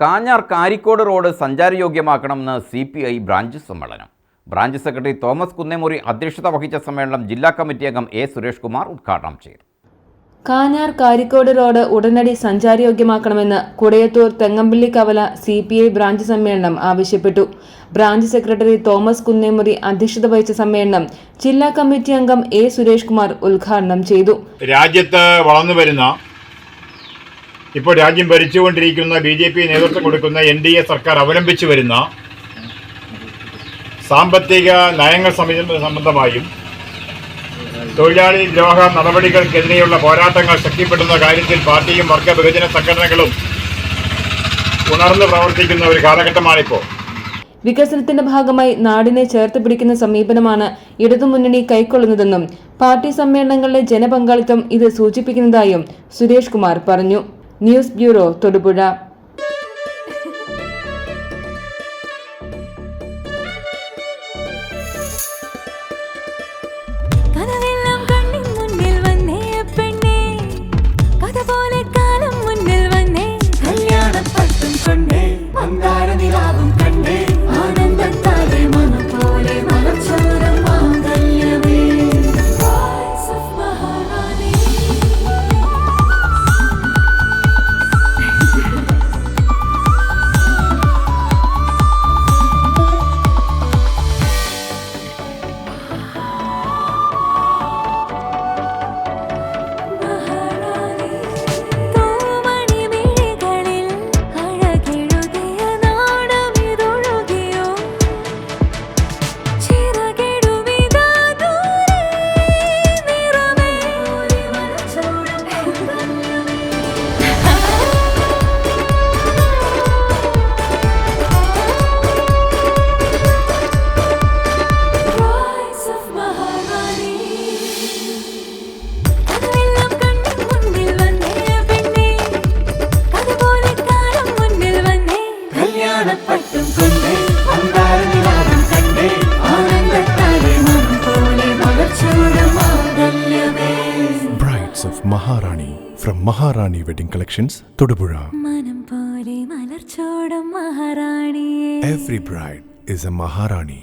Kanjar Karikode road സഞ്ചാരയോഗ്യമാക്കണമെന്ന് C P I branch സമ്മേളനം. Branch secretary Thomas Kunnemuri അധ്യക്ഷത വഹിച്ച സമ്മേളനം ജില്ലാ കമ്മിറ്റി അംഗം എ സുരേഷ് കുമാർ ഉദ്ഘാടനം ചെയ്തു. കാഞ്ഞാർ കാരിക്കോട് റോഡ് ഉടനടി സഞ്ചാരയോഗ്യമാക്കണമെന്ന് കുടയത്തൂർ തെങ്ങമ്പള്ളി കവല സി പി ഐ ബ്രാഞ്ച് സമ്മേളനം ആവശ്യപ്പെട്ടു. ബ്രാഞ്ച് സെക്രട്ടറി തോമസ് കുന്നേമുറി അധ്യക്ഷത വഹിച്ച സമ്മേളനം ജില്ലാ കമ്മിറ്റി അംഗം എ സുരേഷ് കുമാർ ഉദ്ഘാടനം ചെയ്തു. രാജ്യത്ത് വളർന്നു വരുന്ന ഇപ്പോൾ രാജ്യം ഭരിച്ചുകൊണ്ടിരിക്കുന്ന ബി ജെ പി നേതൃത്വം കൊടുക്കുന്ന എൻ ഡി എ സർക്കാർ അവലംബിച്ചു വരുന്ന സാമ്പത്തിക നയങ്ങൾ സംബന്ധ- സംബന്ധമായും തൊഴിലാളി ദ്രോഹ നടപടികൾക്കെതിരെയുള്ള പോരാട്ടങ്ങൾ ശക്തിപ്പെടുന്ന കാര്യത്തിൽ പാർട്ടിയും വർഗ വിഭജന സംഘടനകളും ഉണർന്നു പ്രവർത്തിക്കുന്ന ഒരു കാലഘട്ടമാണിപ്പോൾ വികസനത്തിന്റെ ഭാഗമായി നാടിനെ ചേർത്ത് പിടിക്കുന്ന സമീപനമാണ് ഇടതുമുന്നണി കൈക്കൊള്ളുന്നതെന്നും പാർട്ടി സമ്മേളനങ്ങളിലെ ജനപങ്കാളിത്തം ഇത് സൂചിപ്പിക്കുന്നതായും സുരേഷ് കുമാർ പറഞ്ഞു. ന്യൂസ് ബ്യൂറോ തൊടുപുഴ കനവെല്ലാം കല്യാണപ്പട്ടും കൊണ്ടേ അന്താരനിലാവും കണ്ടേ ആനന്ദത്താലെ മനം പോലെ മലച്ചൂടം മാംഗല്യമേ Brides of Maharani from Maharani Wedding Collections, മനം പോലെ മലർച്ചോടം മഹാറാണിയേ Every bride is a Maharani.